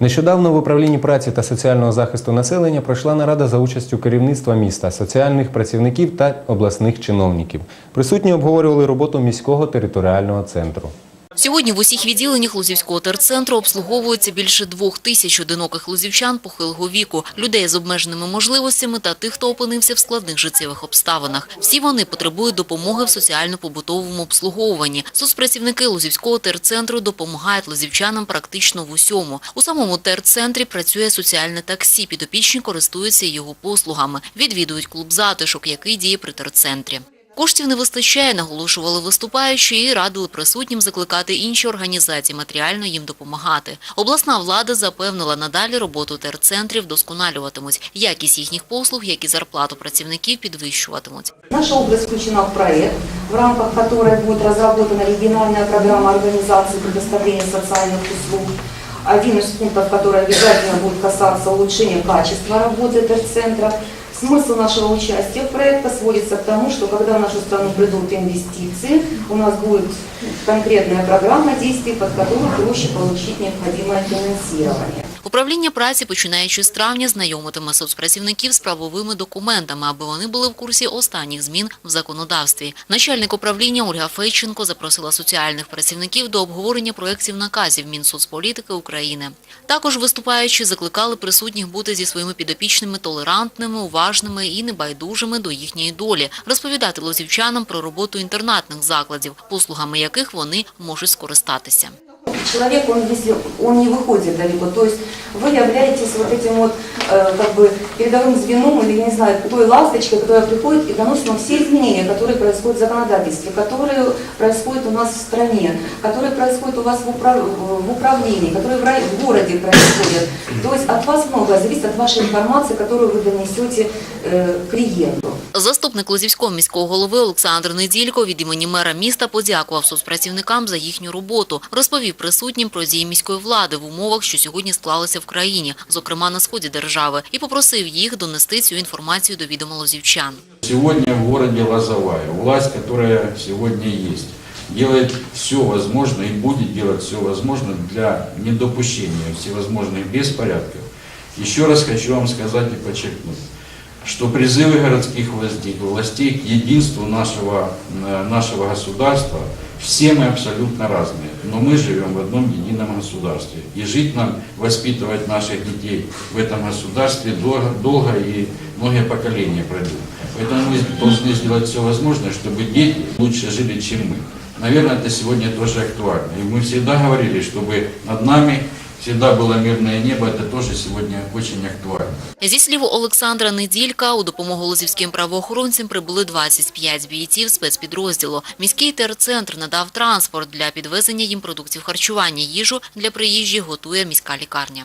Нещодавно в управлінні праці та соціального захисту населення пройшла нарада за участю керівництва міста, соціальних працівників та обласних чиновників. Присутні обговорювали роботу міського територіального центру. Сьогодні в усіх відділеннях Лузівського терцентру обслуговується більше двох тисяч одиноких лузівчан похилого віку, людей з обмеженими можливостями та тих, хто опинився в складних життєвих обставинах. Всі вони потребують допомоги в соціально-побутовому обслуговуванні. Соцпрацівники Лузівського терцентру допомагають лузівчанам практично в усьому. У самому терцентрі працює соціальне таксі. Підопічні користуються його послугами. Відвідують клуб затишок, який діє при терцентрі. Коштів не вистачає, наголошували виступаючі і радили присутнім закликати інші організації матеріально їм допомагати. Обласна влада запевнила надалі роботу терцентрів вдосконалюватимуть. Якість їхніх послуг, як і зарплату працівників підвищуватимуть. Наша область включена в проект, в рамках которой будет разработана региональная программа организации предоставления социальных услуг. Один из пунктов, который обязательно будет касаться улучшения качества работы терцентра. Смысл нашего участия в проекте сводится к тому, что когда в нашу страну придут инвестиции, у нас будет конкретная программа действий, под которую проще получить необходимое финансирование. Управління праці, починаючи з травня, знайомитиме соцпрацівників з правовими документами, аби вони були в курсі останніх змін в законодавстві. Начальник управління Ольга Фейченко запросила соціальних працівників до обговорення проєктів наказів Мінсоцполітики України. Також виступаючи закликали присутніх бути зі своїми підопічними толерантними, уважними і небайдужими до їхньої долі, розповідати лозівчанам про роботу інтернатних закладів, послугами яких вони можуть скористатися Человек, он, если он не выходит далеко, то есть вы являетесь вот этим вот э, как бы передовым звеном или, не знаю, той ласточкой, которая приходит и доносит нам все изменения, которые происходят в законодательстве, которые происходят у нас в стране, которые происходят у вас в, управ- в управлении, которые в, рай- в городе происходят. То есть от вас многое зависит от вашей информации, которую вы донесете э, клиенту. Заступник Лозівського міського голови Олександр Неділько від імені мера міста подякував соцпрацівникам за їхню роботу, розповів присутнім про дії міської влади в умовах, що сьогодні склалися в країні, зокрема на сході держави, і попросив їх донести цю інформацію до відома лозівчан. Сегодня в городе Лозовая власть, которая сегодня есть, делает все возможное и будет делать все возможное для недопущения всевозможных беспорядков. Еще раз хочу вам сказать и подчеркнуть, что призывы городских властей, властей к единству нашего, э, нашего государства, все мы абсолютно разные, но мы живем в одном едином государстве. И жить нам, воспитывать наших детей в этом государстве долго, долго и многие поколения пройдут. Поэтому мы должны сделать все возможное, чтобы дети лучше жили, чем мы. Наверное, это сегодня тоже актуально. И мы всегда говорили, чтобы над нами всегда было мирное небо, это тоже сегодня очень актуально. Зі слів Олександра Неділька, у допомогу лозівським правоохоронцям прибули 25 бійців спецпідрозділу. Міський терцентр надав транспорт для підвезення їм продуктів харчування. Їжу для приїжджі готує міська лікарня.